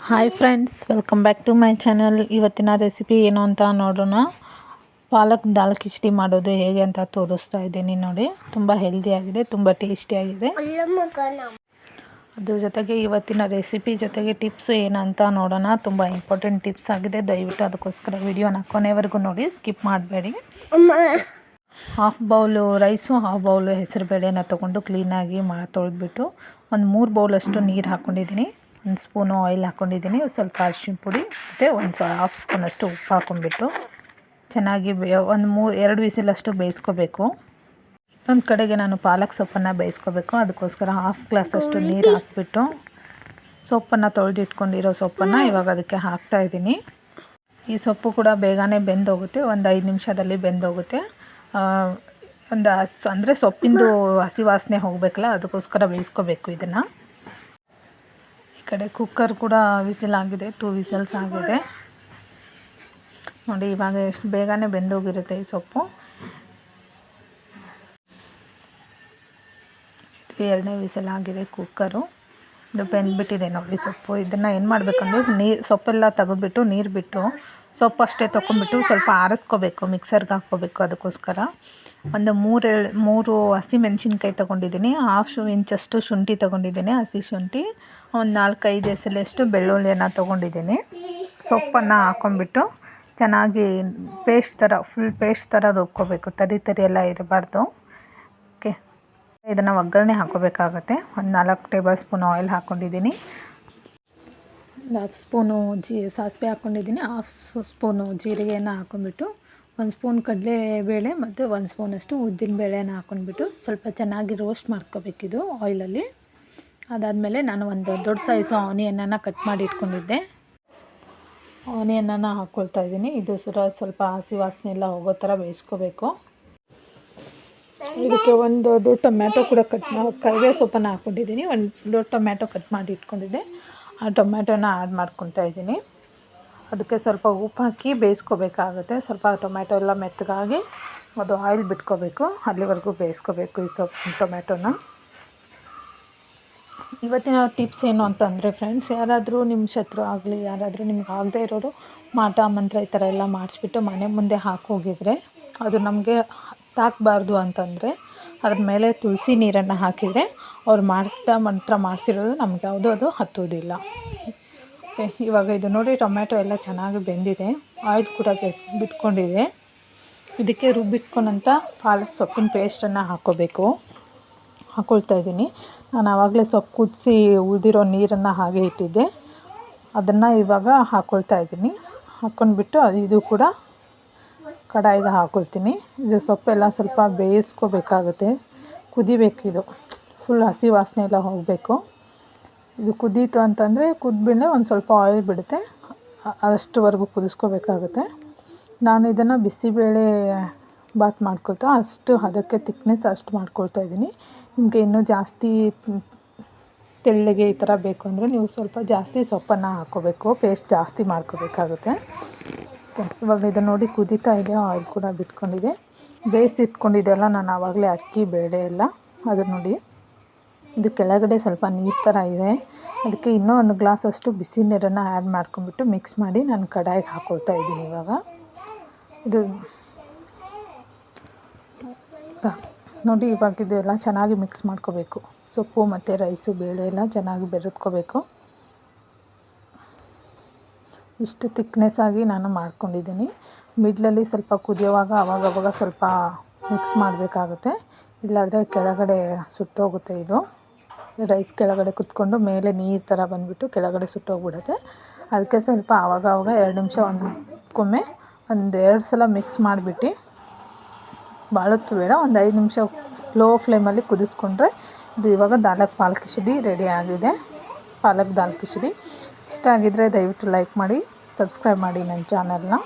Hi friends welcome back to my channel ಇವತ್ತಿನ recipe ಏನು ಅಂತ ನೋಡೋಣ. ಪಾಲಕ್ ದಾಲ್ ಕಿಚಡಿ ಮಾಡೋದು ಹೇಗೆ ಅಂತ ತೋರಿಸ್ತಾ ಇದ್ದೀನಿ ನೋಡಿ. ತುಂಬ ಹೆಲ್ದಿಯಾಗಿದೆ ತುಂಬ ಟೇಸ್ಟಿಯಾಗಿದೆ ಅದ್ರ ಜೊತೆಗೆ ಇವತ್ತಿನ ರೆಸಿಪಿ ಜೊತೆಗೆ ಟಿಪ್ಸು ಏನಂತ ನೋಡೋಣ. ತುಂಬ ಇಂಪಾರ್ಟೆಂಟ್ ಟಿಪ್ಸ್ ಆಗಿದೆ. ದಯವಿಟ್ಟು ಅದಕ್ಕೋಸ್ಕರ ವಿಡಿಯೋನ ಕೊನೆವರೆಗೂ ನೋಡಿ ಸ್ಕಿಪ್ ಮಾಡಬೇಡಿ. Half bowl rice half bowl ಹೆಸರುಬೇಳೆನ ತೊಗೊಂಡು ಕ್ಲೀನಾಗಿ ಮಾ ತೊಳೆದ್ಬಿಟ್ಟು ಒಂದು ಮೂರು ಬೌಲಷ್ಟು ನೀರು ಹಾಕ್ಕೊಂಡಿದ್ದೀನಿ ಒಂದು ಸ್ಪೂನು ಆಯಿಲ್ ಹಾಕ್ಕೊಂಡಿದ್ದೀನಿ ಸ್ವಲ್ಪ ಅರಿಶಿನ ಪುಡಿ ಮತ್ತು ಒಂದು ಹಾಫ್ ಸ್ಪೂನಷ್ಟು ಉಪ್ಪು ಹಾಕ್ಕೊಂಡ್ಬಿಟ್ಟು ಚೆನ್ನಾಗಿ ಬೇ ಒಂದು ಮೂರು ಎರಡು ವಿಸಿಲಷ್ಟು ಬೇಯಿಸ್ಕೋಬೇಕು. ಇನ್ನೊಂದು ಕಡೆಗೆ ನಾನು ಪಾಲಕ್ ಸೊಪ್ಪನ್ನು ಬೇಯಿಸ್ಕೋಬೇಕು ಅದಕ್ಕೋಸ್ಕರ ಹಾಫ್ ಗ್ಲಾಸಷ್ಟು ನೀರು ಹಾಕ್ಬಿಟ್ಟು ಸೊಪ್ಪನ್ನು ತೊಳೆದಿಟ್ಕೊಂಡಿರೋ ಸೊಪ್ಪನ್ನು ಇವಾಗ ಅದಕ್ಕೆ ಹಾಕ್ತಾಯಿದ್ದೀನಿ ಈ ಸೊಪ್ಪು ಕೂಡ ಬೇಗನೆ ಬೆಂದೋಗುತ್ತೆ ಒಂದು ಐದು ನಿಮಿಷದಲ್ಲಿ ಬೆಂದೋಗುತ್ತೆ. ಒಂದು ಹಸ್ ಅಂದರೆ ಸೊಪ್ಪಿಂದು ಹಸಿ ವಾಸನೆ ಹೋಗಬೇಕಲ್ಲ ಅದಕ್ಕೋಸ್ಕರ ಬೇಯಿಸ್ಕೋಬೇಕು ಇದನ್ನು. ಕಡೆ ಕುಕ್ಕರ್ ಕೂಡ ವಿಸಿಲ್ ಆಗಿದೆ ಟೂ ವಿಸಲ್ಸ್ ಆಗಿದೆ. ನೋಡಿ, ಇವಾಗ ಎಷ್ಟು ಬೇಗನೆ ಬೆಂದೋಗಿರುತ್ತೆ ಈ ಸೊಪ್ಪು. ಇದು ಎರಡನೇ ವಿಸಲ್ ಆಗಿದೆ ಕುಕ್ಕರು ಇದು ಬೆಂದ್ಬಿಟ್ಟಿದೆ ನೋಡಿ ಸೊಪ್ಪು. ಇದನ್ನು ಏನು ಮಾಡಬೇಕಂದ್ರೆ ನೀರು ಸೊಪ್ಪೆಲ್ಲ ತೆಗೆದ್ಬಿಟ್ಟು ನೀರು ಬಿಟ್ಟು, ಸೊಪ್ಪು ಅಷ್ಟೇ ತೊಗೊಂಡ್ಬಿಟ್ಟು ಸ್ವಲ್ಪ ಆರಿಸ್ಕೋಬೇಕು ಮಿಕ್ಸರ್ಗೆ ಹಾಕ್ಕೋಬೇಕು ಅದಕ್ಕೋಸ್ಕರ. ಒಂದು ಮೂರು ಮೂರು ಹಸಿ ಮೆಣಸಿನ್ಕಾಯಿ ತೊಗೊಂಡಿದ್ದೀನಿ ಹಾಫ್ ಇಂಚಷ್ಟು ಶುಂಠಿ ತೊಗೊಂಡಿದ್ದೀನಿ, ಹಸಿ ಶುಂಠಿ. ಒಂದು ನಾಲ್ಕೈದು ಎಸಲಷ್ಟು ಬೆಳ್ಳುಳ್ಳಿಯನ್ನು ತೊಗೊಂಡಿದ್ದೀನಿ. ಸೊಪ್ಪನ್ನು ಹಾಕೊಂಡ್ಬಿಟ್ಟು ಚೆನ್ನಾಗಿ ಪೇಸ್ಟ್ ಥರ ಫುಲ್ ಪೇಸ್ಟ್ ಥರ ರುಬ್ಕೋಬೇಕು. ತರಿ ತರಿ ಎಲ್ಲ ಇರಬಾರ್ದು. ಓಕೆ ಇದನ್ನು ಒಗ್ಗರಣೆ ಹಾಕೋಬೇಕಾಗತ್ತೆ. ಒಂದು ನಾಲ್ಕು ಟೇಬಲ್ ಸ್ಪೂನ್ ಆಯಿಲ್ ಹಾಕ್ಕೊಂಡಿದ್ದೀನಿ ಒಂದು ಹಾಫ್ ಸ್ಪೂನು ಜೀ, ಸಾಸಿವೆ ಹಾಕ್ಕೊಂಡಿದ್ದೀನಿ ಹಾಫ್ ಸ್ಪೂನು ಜೀರಿಗೆಯನ್ನು ಹಾಕ್ಕೊಂಡ್ಬಿಟ್ಟು ಒಂದು ಸ್ಪೂನ್ ಕಡಲೆಬೇಳೆ ಮತ್ತು ಒಂದು ಸ್ಪೂನಷ್ಟು ಉದ್ದಿನ ಬೇಳೆನ ಹಾಕ್ಕೊಂಡ್ಬಿಟ್ಟು ಸ್ವಲ್ಪ ಚೆನ್ನಾಗಿ ರೋಸ್ಟ್ ಮಾಡ್ಕೋಬೇಕಿದು ಆಯಿಲಲ್ಲಿ ಅದಾದಮೇಲೆ ನಾನು ಒಂದು ದೊಡ್ಡ ಸೈಜು ಆನಿಯನನ್ನು ಕಟ್ ಮಾಡಿ ಇಟ್ಕೊಂಡಿದ್ದೆ. ಆನಿಯನನ್ನು ಹಾಕ್ಕೊಳ್ತಾ ಇದ್ದೀನಿ. ಇದು ಸುರ ಸ್ವಲ್ಪ ಹಸಿ ವಾಸನೆ ಎಲ್ಲ ಹೋಗೋ ಥರ ಬೇಯಿಸ್ಕೋಬೇಕು. ಇದಕ್ಕೆ ಒಂದು ದೊಡ್ಡ ಟೊಮ್ಯಾಟೊ ಕೂಡ ಕಟ್ ಕರಿಬೇವು ಸೊಪ್ಪನ್ನು ಹಾಕ್ಕೊಂಡಿದ್ದೀನಿ. ಒಂದು ದೊಡ್ಡ ಟೊಮ್ಯಾಟೊ ಕಟ್ ಮಾಡಿ ಇಟ್ಕೊಂಡಿದ್ದೆ. ಆ ಟೊಮ್ಯಾಟೊನ ಆ್ಯಡ್ ಮಾಡ್ಕೊತಾ ಇದ್ದೀನಿ. ಅದಕ್ಕೆ ಸ್ವಲ್ಪ ಉಪ್ಪು ಹಾಕಿ ಬೇಯಿಸ್ಕೋಬೇಕಾಗುತ್ತೆ. ಸ್ವಲ್ಪ ಟೊಮ್ಯಾಟೊ ಎಲ್ಲ ಮೆತ್ತಗಾಗಿ ಅದು ಆಯಿಲ್ ಬಿಟ್ಕೋಬೇಕು. ಅಲ್ಲಿವರೆಗೂ ಬೇಯಿಸ್ಕೋಬೇಕು ಈ ಸೊಪ್ಪು ಟೊಮ್ಯಾಟೊನ ಇವತ್ತಿನ ಟಿಪ್ಸ್ ಏನು ಅಂತಂದರೆ ಫ್ರೆಂಡ್ಸ್ ಯಾರಾದರೂ ನಿಮ್ಮ ಶತ್ರು ಆಗಲಿ, ಯಾರಾದರೂ ನಿಮ್ಗೆ ಆಗದೇ ಇರೋರು ಮಾಟ, ಮಂತ್ರ ಈ ಥರ ಎಲ್ಲ ಮಾಡಿಸ್ಬಿಟ್ಟು ಮನೆ ಮುಂದೆ ಹಾಕೋಗಿದ್ರೆ ಅದು ನಮಗೆ ತಾಕಬಾರ್ದು ಅಂತಂದರೆ ಅದ್ರ ಮೇಲೆ ತುಳಸಿ ನೀರನ್ನು ಹಾಕಿದರೆ ಅವ್ರು ಮಾಡ್ತಾ ಮಂತ್ರ ಮಾಡಿಸಿರೋದು ನಮ್ಗೆ ಯಾವುದೂ ಅದು ಹತ್ತೋದಿಲ್ಲ ಓಕೆ, ಇವಾಗ ಇದು ನೋಡಿ ಟೊಮ್ಯಾಟೊ ಎಲ್ಲ ಚೆನ್ನಾಗಿ ಬೆಂದಿದೆ ಆಯಿಲ್ ಕೂಡ ಬಿಟ್ಕೊಂಡಿದೆ. ಇದಕ್ಕೆ ರುಬ್ಬಿಟ್ಕೊಂಡಂಥ ಪಾಲಕ್ ಸೊಪ್ಪಿನ ಪೇಸ್ಟನ್ನು ಹಾಕ್ಕೋಬೇಕು ಹಾಕ್ಕೊಳ್ತಾ ಇದ್ದೀನಿ. ನಾನು ಆವಾಗಲೇ ಸೊಪ್ಪು ಕುದಿಸಿ ಉಳಿದಿರೋ ನೀರನ್ನು ಹಾಗೆ ಇಟ್ಟಿದ್ದೆ. ಅದನ್ನು ಇವಾಗ ಹಾಕ್ಕೊಳ್ತಾ ಇದ್ದೀನಿ. ಹಾಕ್ಕೊಂಡ್ಬಿಟ್ಟು ಇದು ಕೂಡ ಕಡಾಯಿಗೆ ಹಾಕ್ಕೊಳ್ತೀನಿ ಇದು ಸೊಪ್ಪೆಲ್ಲ ಸ್ವಲ್ಪ ಬೇಯಿಸ್ಕೋಬೇಕಾಗುತ್ತೆ. ಇದು. ಫುಲ್ ಹಸಿ ವಾಸನೆ ಎಲ್ಲ ಹೋಗಬೇಕು. ಇದು ಕುದೀತು ಅಂತಂದರೆ ಕುದ್ಬಿಂದ ಒಂದು ಸ್ವಲ್ಪ ಆಯಿಲ್ ಬಿಡುತ್ತೆ. ಅಷ್ಟುವರೆಗೂ ಕುದಿಸ್ಕೋಬೇಕಾಗುತ್ತೆ. ನಾನು ಇದನ್ನು ಬಿಸಿಬೇಳೆ ಬಾತ್ ಮಾಡ್ಕೊಳ್ತಾ ಅಷ್ಟು, ಅದಕ್ಕೆ ತಿಕ್ನೆಸ್ ಅಷ್ಟು ಮಾಡ್ಕೊಳ್ತಾ ಇದ್ದೀನಿ. ನಿಮಗೆ ಇನ್ನೂ ಜಾಸ್ತಿ ತೆಳ್ಳಗೆ ಈ ಥರ ಬೇಕು ಅಂದರೆ ನೀವು ಸ್ವಲ್ಪ ಜಾಸ್ತಿ ಸೊಪ್ಪನ್ನು ಹಾಕೋಬೇಕು ಪೇಸ್ಟ್ ಜಾಸ್ತಿ ಮಾಡ್ಕೋಬೇಕಾಗುತ್ತೆ. ಇವಾಗ ಇದನ್ನು ನೋಡಿ ಕುದೀತಾ ಇದೆ ಆಯಿಲ್ ಕೂಡ ಬಿಟ್ಕೊಂಡಿದೆ. ಬೇಯಿಸಿಟ್ಕೊಂಡಿದ್ದೆಲ್ಲ ನಾನು ಆವಾಗಲೇ ಅಕ್ಕಿ, ಬೇಳೆ ಎಲ್ಲ, ಅದು ನೋಡಿ. ಇದು ಕೆಳಗಡೆ ಸ್ವಲ್ಪ ನೀರು ಥರ ಇದೆ. ಅದಕ್ಕೆ ಇನ್ನೂ ಒಂದು ಗ್ಲಾಸ್ ಅಷ್ಟು ಬಿಸಿ ನೀರನ್ನು ಆ್ಯಡ್ ಮಾಡ್ಕೊಂಬಿಟ್ಟು ಮಿಕ್ಸ್ ಮಾಡಿ ನಾನು ಕಡಾಯಿಗೆ ಹಾಕ್ಕೊಳ್ತಾ ಇದ್ದೀನಿ ಇವಾಗ. ಇದು ನೋಡಿ ಇವಾಗ ಇದೆಲ್ಲ ಚೆನ್ನಾಗಿ ಮಿಕ್ಸ್ ಮಾಡ್ಕೋಬೇಕು. ಸೊಪ್ಪು ಮತ್ತು ರೈಸು ಬೇಳೆ ಎಲ್ಲ ಚೆನ್ನಾಗಿ ಬೆರೆದ್ಕೋಬೇಕು. ಇಷ್ಟು ತಿಕ್ನೆಸ್ ಆಗಿ ನಾನು ಮಾಡ್ಕೊಂಡಿದ್ದೀನಿ. ಮಿಡ್ಲಲ್ಲಿ ಸ್ವಲ್ಪ ಕುದಿಯೋವಾಗ ಅವಾಗವಾಗ ಸ್ವಲ್ಪ ಮಿಕ್ಸ್ ಮಾಡಬೇಕಾಗುತ್ತೆ. ಇಲ್ಲಾದರೆ ಕೆಳಗಡೆ ಸುಟ್ಟೋಗುತ್ತೆ ಇದು. ರೈಸ್ ಕೆಳಗಡೆ ಕುತ್ಕೊಂಡು ಮೇಲೆ ನೀರು ಥರ ಬಂದುಬಿಟ್ಟು ಕೆಳಗಡೆ ಸುಟ್ಟೋಗ್ಬಿಡುತ್ತೆ. ಅದಕ್ಕೆ ಸ್ವಲ್ಪ ಆವಾಗ ಆವಾಗ ಎರಡು ನಿಮಿಷ ಒಂದಕ್ಕೊಮ್ಮೆ ಒಂದು ಎರಡು ಸಲ ಮಿಕ್ಸ್ ಮಾಡಿಬಿಟ್ಟು ಭಾಳ ಹೊತ್ತು ಬೇಡ. ಒಂದು ಐದು ನಿಮಿಷ ಸ್ಲೋ ಫ್ಲೇಮಲ್ಲಿ ಕುದಿಸ್ಕೊಂಡ್ರೆ ಇದು ಇವಾಗ ದಾಲಕ್ ಪಾಲಕ್ ಕಿಚಡಿ ರೆಡಿ ಆಗಿದೆ. ಪಾಲಕ್ ದಾಲ್ ಕಿಚಡಿ. ಇಷ್ಟ ಆಗಿದ್ದರೆ ದಯವಿಟ್ಟು ಲೈಕ್ ಮಾಡಿ ಸಬ್ಸ್ಕ್ರೈಬ್ ಮಾಡಿ ನನ್ನ ಚಾನಲ್ನ